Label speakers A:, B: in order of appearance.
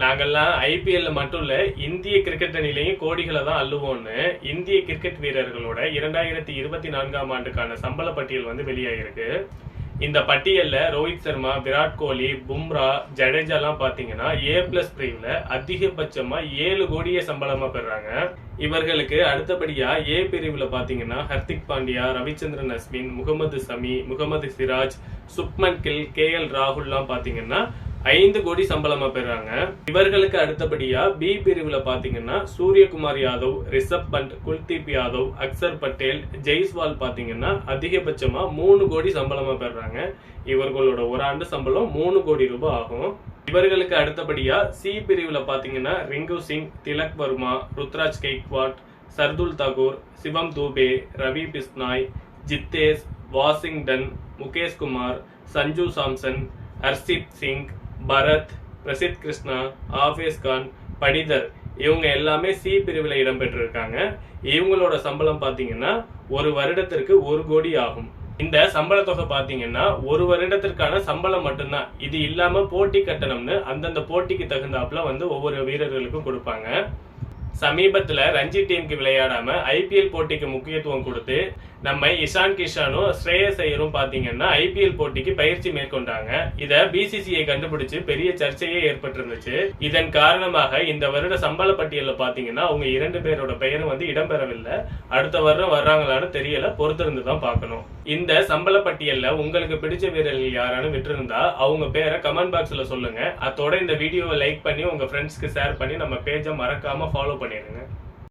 A: நாங்கெல்லாம் ஐபிஎல்ல மட்டும் இல்ல இந்திய கிரிக்கெட் அணிலையும் கோடிகளை தான் அள்ளுவோம்னு இந்திய கிரிக்கெட் வீரர்களோட இரண்டாயிரத்தி இருபத்தி நான்காம் ஆண்டுக்கான சம்பள பட்டியல் வந்து வெளியாகிருக்கு இந்த பட்டியல்ல ரோஹித் சர்மா விராட் கோலி பும்ரா ஜடேஜா எல்லாம் பாத்தீங்கன்னா ஏ பிளஸ் பிரிவுல அதிகபட்சமா ஏழு கோடியே சம்பளமா பெறாங்க. இவர்களுக்கு அடுத்தபடியா ஏ பிரிவுல பாத்தீங்கன்னா ஹர்திக் பாண்டியா ரவிச்சந்திரன் அஸ்வின் முகமது சமி முகமது சிராஜ் சுப்மன் கில் கே எல் ராகுல்லாம் பாத்தீங்கன்னா ஐந்து கோடி சம்பளமா பெறாங்க. இவர்களுக்கு அடுத்தபடியா பி பிரிவுல பாத்தீங்கன்னா சூரியகுமார் யாதவ் ரிஷப் பண்ட் குல்தீப் யாதவ் அக்சர் பட்டேல் ஜெய்ஸ்வால் பாத்தீங்கன்னா அதிகபட்சமா மூணு கோடி சம்பளமா பெறாங்க. இவர்களோட ஒரு ஆண்டு சம்பளம் மூணு கோடி ரூபாய் ஆகும். இவர்களுக்கு அடுத்தபடியா சி பிரிவுல பாத்தீங்கன்னா ரிங்கு சிங் திலக் வர்மா ருத்ராஜ் கெய்க்வாட் சர்துல் தாகூர் சிவம் தூபே ரவி பிஸ்னாய் ஜித்தேஷ் வாஷிங்டன் முகேஷ் குமார் சஞ்சு சாம்சன் ஹர்ஷித் சிங் பரத் பிரசித் கிருஷ்ணா ஆஃபீஸ் கான் படிதர் இவங்க எல்லாமே சி பிரிவில் இடம்பெற்றிருக்காங்க. இவங்களோட சம்பளம் பார்த்தீங்கன்னா ஒரு வருடத்திற்கு ஒரு கோடி ஆகும். இந்த சம்பள தொகை பாத்தீங்கன்னா ஒரு வருடத்திற்கான சம்பளம் மட்டும்தான். இது இல்லாம போட்டி கட்டணம்னு அந்தந்த போட்டிக்கு தகுந்தாப்புல வந்து ஒவ்வொரு வீரர்களுக்கும் கொடுப்பாங்க. சமீபத்துல ரஞ்சி டீமுக்கு விளையாடாம ஐபிஎல் போட்டிக்கு முக்கியத்துவம் கொடுத்து நம்ம இஷான் கிஷானும் ஸ்ரேயஸ் ஐயரும் பாத்தீங்கன்னா ஐபிஎல் போட்டிக்கு பயிற்சி மேற்கொண்டாங்க. இத பிசிசிஐ கண்டுபிடிச்சு பெரிய சர்ச்சையே ஏற்பட்டிருந்துச்சு. இதன் காரணமாக இந்த வருட சம்பள பட்டியலில் பாத்தீங்கன்னா அவங்க இரண்டு பேரோட பெயரும் வந்து இடம்பெறவில்லை. அடுத்த வருடம் வர்றாங்களான்னு தெரியல. பொறுத்திருந்து தான் பார்க்கணும் இந்த சம்பள பட்டியல்ல உங்களுக்கு பிடிச்ச வீரர்கள் யாரானு விட்டுருந்தா அவங்க பேரை கமெண்ட் பாக்ஸ்ல சொல்லுங்க. அதோட இந்த வீடியோவை லைக் பண்ணி உங்க ஃப்ரெண்ட்ஸ்க்கு ஷேர் பண்ணி நம்ம பேஜை மறக்காம ஃபாலோ பண்ணிடுங்க.